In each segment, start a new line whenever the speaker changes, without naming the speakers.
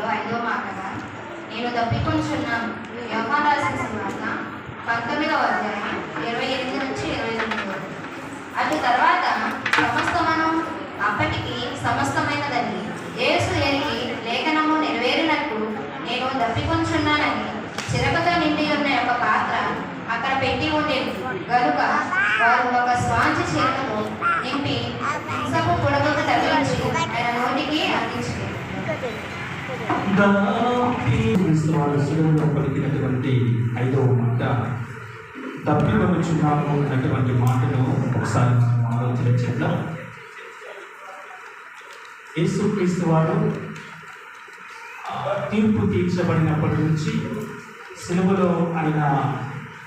పత్రికలో ఐదో మాటగా నేను తప్పికొంచున్నాను. వ్యవహార రాసిన సువార్త పంతొమ్మిదవ అధ్యాయం ఇరవై ఎనిమిది నుంచి ఇరవై తొమ్మిది అటు తర్వాత సమస్తమనం అప్పటికి సమస్తమైనదని యేసు ఎరిగి లేఖనము నెరవేరినట్టు నేను దప్పికొంచున్నానని చిరకతో నిండి ఉన్న ఒక పాత్ర అక్కడ పెట్టి ఉండేది. కనుక వారు ఒక స్వాంచి చిరకను నింపి హింసపు పొడవకు తగిలించి ఆయన నోటికి అందించింది
వారు సులువులో పలికినటువంటి ఐదవ మాట. తప్పికొనుచున్నాము అన్నటువంటి మాటను ఒకసారి ఆలోచన చేద్దాం. యేసుక్రీస్తు వారు తీర్పు తీర్చబడినప్పటి నుంచి సిలువలో ఆయన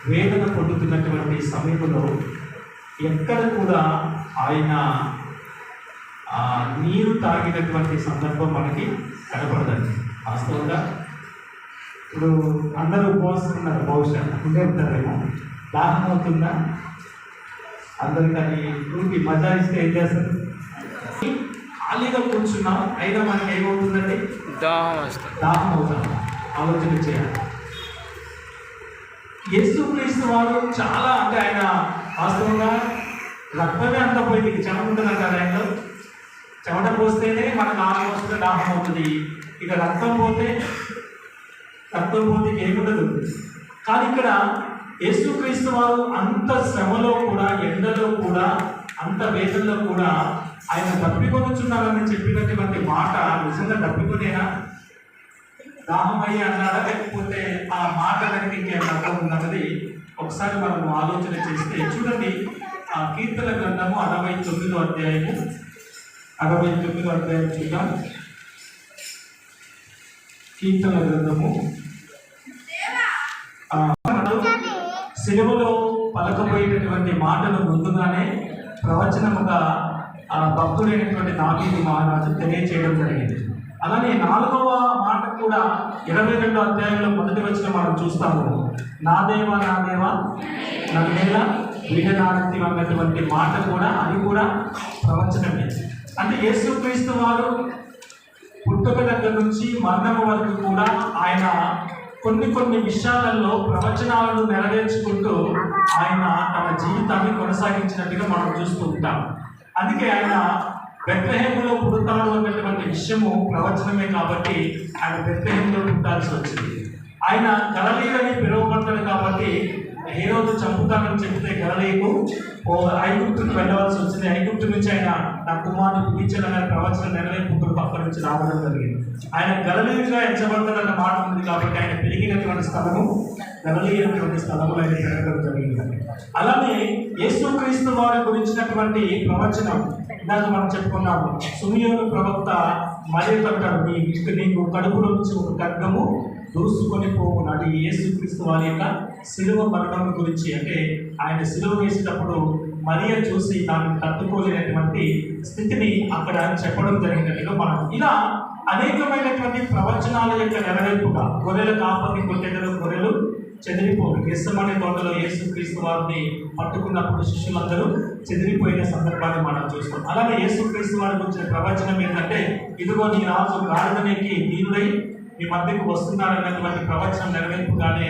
వేదన పొందుతున్నటువంటి సమయంలో ఎక్కడ కూడా ఆయన నీరు తాగినటువంటి సందర్భం మనకి కనపడదండి. వాస్తవంగా ఇప్పుడు అందరూ ఉపవాసం ఉన్నారు బహుశా ఉండే ఉంటారేమో. దాహం అవుతుందా? అందరికి అది ఊరికి మజా ఇస్తే ఏం చేస్తారు? ఖాళీగా కూర్చున్నాం అయినా మనకి ఏమవుతుందండి?
దాహం
దాహం అవుతాం. ఆలోచన చేయాలి. యేసుక్రీస్తు వారు చాలా అంటే ఆయన వాస్తవంగా రక్తమే అంత పోయింది. చెమట ఉంటుంది కదా ఆయనలో? చెమట పోస్తేనే మనకు దాహం వస్తుంది దాహం అవుతుంది. ఇక రక్తం పోతే రక్తం పోతే ఏముండదు. కానీ ఇక్కడ యేసుక్రీస్తు వారు అంత శ్రమలో కూడా ఎండలో కూడా అంత వేదనలో కూడా ఆయన తప్పికొనుచున్నారని చెప్పినటువంటి మాట నిజంగా తప్పికొనేనా? దాహమయ్యి అన్నాడా? లేకపోతే ఆ మాట వెనక ఇంకేమైనా అర్థం ఉన్నది ఒకసారి మనం ఆలోచన చేస్తే చూడండి ఆ కీర్తన గ్రంథము అరవై తొమ్మిదో అధ్యాయము. అరవై తొమ్మిది అధ్యాయం చూద్దాం. కీర్తన గ్రంథము. ఆ, పలకపోయేటటువంటి మాటలు ముందుగానే ప్రవచనముగా ఆ భక్తుడైనటువంటి నాగీని మహారాజు తెలియచేయడం జరిగింది. అలానే నాలుగవ మాట కూడా ఇరవై రెండు అధ్యాయంలో మొదటి వచ్చిన మనం చూస్తాము. నా దేవ నా దేవా నన్నేలా వీడనాడతి అన్నటువంటి మాట కూడా అది కూడా ప్రవచనమే. అంటే యేసుక్రీస్తు వారు పుట్టుక దగ్గర నుంచి మరణం వరకు కూడా ఆయన కొన్ని కొన్ని విషయాలలో ప్రవచనాలను నెరవేర్చుకుంటూ ఆయన తన జీవితాన్ని కొనసాగించినట్టుగా మనం చూస్తూ ఉంటాం. అందుకే ఆయన బెత్రహేములో పుడతాడు అన్నటువంటి విషయము ప్రవచనమే కాబట్టి ఆయన బెత్రహేములో పుట్టాల్సి వచ్చింది. ఆయన గలలీలని పిలువబడతాడు కాబట్టి హేరోదు చంపుతానని చెప్తే గలలీకు ఓ ఐగుప్తుకు వెళ్ళవలసి వచ్చింది. ఐగుప్తు నుంచి ఆయన నా కుమారుని పిలిచాడన్న ప్రవచన నెరవేర్పుకుడు పక్క నుంచి రావడం జరిగింది. ఆయన గలలీగా ఎంచబడతాడన్న మాట ఉంది కాబట్టి ఆయన పెరిగినటువంటి స్థలము గలలీ స్థలము ఆయన పెరగడం జరిగింది. అలానే యేసుక్రీస్తు వారి గురించినటువంటి ప్రవచనం ఇందాక మనం చెప్పుకున్నాము. సుమియోను ప్రవక్త మరి అంటాడు నీ నీకు కడుపులో నుంచి ఒక ఖడ్గము దూసుకొని పోవును అది యేసుక్రీస్తు వారి యొక్క సిలువ మరణం గురించి. అంటే ఆయన సిలువ వేసేటప్పుడు మరియ చూసి దాన్ని తట్టుకోలేనటువంటి స్థితిని అక్కడ చెప్పడం జరిగినట్టుగా మనం ఇలా అనేకమైనటువంటి ప్రవచనాల యొక్క నెరవేర్పుగా గొర్రెల కాపని కొట్టేటలో గొర్రెలు చెదిరిపోవు గెస్సమనే తోటలో యేసుక్రీస్తు వారిని పట్టుకున్నప్పుడు శిష్యులందరూ చెదిరిపోయిన సందర్భాన్ని మనం చూస్తాం. అలాగే యేసుక్రీస్తు వారి గురించిన ప్రవచనం ఏంటంటే ఇదిగో నీ రాజు గాడిదనేకి దీనుడై మీ మధ్యకు వస్తున్నాడు అన్నటువంటి ప్రవచనం నెరవేర్పుగానే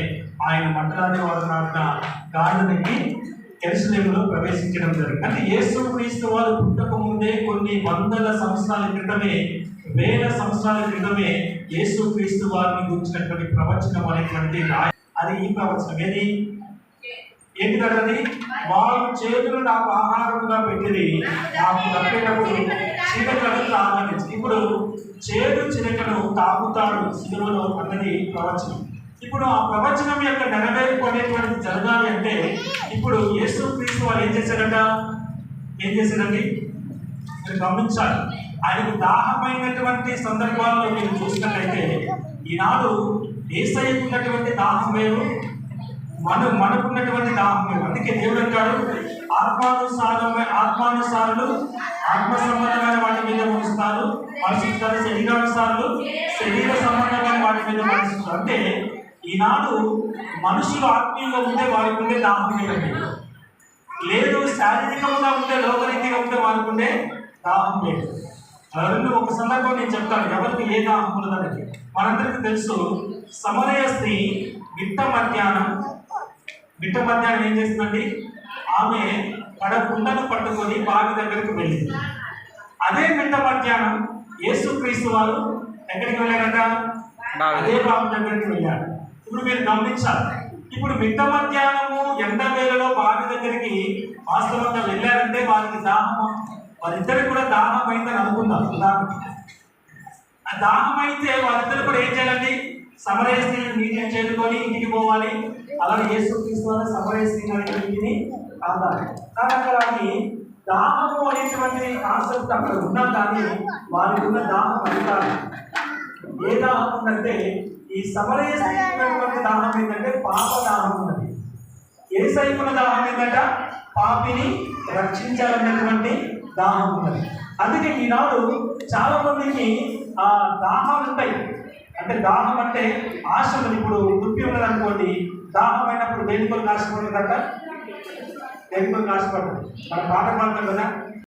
ఆయన మండలాది వారు నాటిన గాడిదనికి ఎరుసలేములో ప్రవేశించడం జరిగింది. అంటే యేసు క్రీస్తు వారు పుట్టక ముందే కొన్ని వందల సంవత్సరాల క్రితమే వేల సంవత్సరాల క్రితమే యేసు క్రీస్తు వారిని గురించినటువంటి ప్రవచనం అనేటువంటి అది ఈ ప్రవచనం. ఏది? ఏంటి కదా అది చేతులు నాకు ఆహారముగా పెట్టింది నాకు తప్పేటప్పుడు చీకటను తాగనిచ్చి ఇప్పుడు చేదు చిరకను తాగుతాడు సిలువలో అన్నది ప్రవచనం. ఇప్పుడు ఆ ప్రవచనం యొక్క నెరవేర్పు అనేటువంటిది జరగాలి అంటే ఇప్పుడు యేసు క్రీస్తు వాళ్ళు ఏం చేశారట? ఏం చేశారండి? మీరు గమనించాలి. ఆయనకు దాహమైనటువంటి సందర్భాల్లో మీరు చూసినట్లయితే ఈనాడు ఏసయ్యకు ఉన్నటువంటి దాహం వేరు మన మనకున్నటువంటి దాహం అందుకే దేవుడు అంటాడు ఆత్మానుసారమైన ఆత్మానుసారులు ఆత్మ సంబంధమైన వాటి మీద ఉంచుతారు మనసుతారు శరీరానుసారులు శరీర సంబంధమైన వాటి మీద మనసుతారు అంటే ఈనాడు మనుషులు ఆత్మీయంగా ఉంటే వారికి ఉండే దాహం లేదండి లేదు శారీరకంగా ఉంటే లోకరీతిగా ఉంటే వారికి ఉండే దాహం లేదు. రెండు ఒక సందర్భం నేను చెప్తాను ఎవరికి ఏ దాహం ఉన్నదని మనందరికీ తెలుసు సమరయ స్త్రీ మిట్ట మధ్యాహ్నం మిట్ట మధ్యాహ్నం ఏం చేస్తుందండి? ఆమె కడ కుండను పట్టుకొని బావి దగ్గరికి వెళ్ళింది. అదే మిట్ట మధ్యాహ్నం యేసుక్రీస్తు వారు ఎక్కడికి వెళ్ళారట. అదే బావి దగ్గరికి వెళ్ళారు. ఇప్పుడు మీరు గమనించాలి. ఇప్పుడు మిట్ట మధ్యాహ్నము ఎండ వేళలో బావి దగ్గరికి వాస్తవంగా వెళ్ళారంటే వారికి దాహం వారిద్దరికి కూడా దాహం అయిందని అనుకుందాం ఆ దాహం అయితే వాళ్ళిద్దరు కూడా ఏం చేయాలండి? సమరయస్త్రీ నీటిని చేరుకొని ఇంటికి పోవాలి. అలాగే యేసు క్రీస్తు సమరయస్త్రీ ఇంటిని కావాలి కానీ అక్కడ అది దాహము అనేటువంటి కాన్సెప్ట్ అక్కడ ఉన్నా కానీ వారికి ఉన్న దాహం అంటారు ఏ దాహం ఉందంటే ఈ సమరయస్త్రీ దాహం ఏంటంటే పాప దాహం ఉన్నది. ఏ సైపుల దాహం ఏంటంట? పాపిని రక్షించాలనేటువంటి దాహం ఉన్నది. అందుకే ఈనాడు చాలా మందికి ఆ దాహాలు ఉంటాయి అంటే దాహం అంటే ఆశ ఇప్పుడు దుప్పి ఉన్నదనుకోండి దాహమైనప్పుడు దాహం అయినప్పుడు దేని కొరకు ఆశపడదు కదా దేని కొరకు ఆశపడదు మన పాట పాడతాం కదా?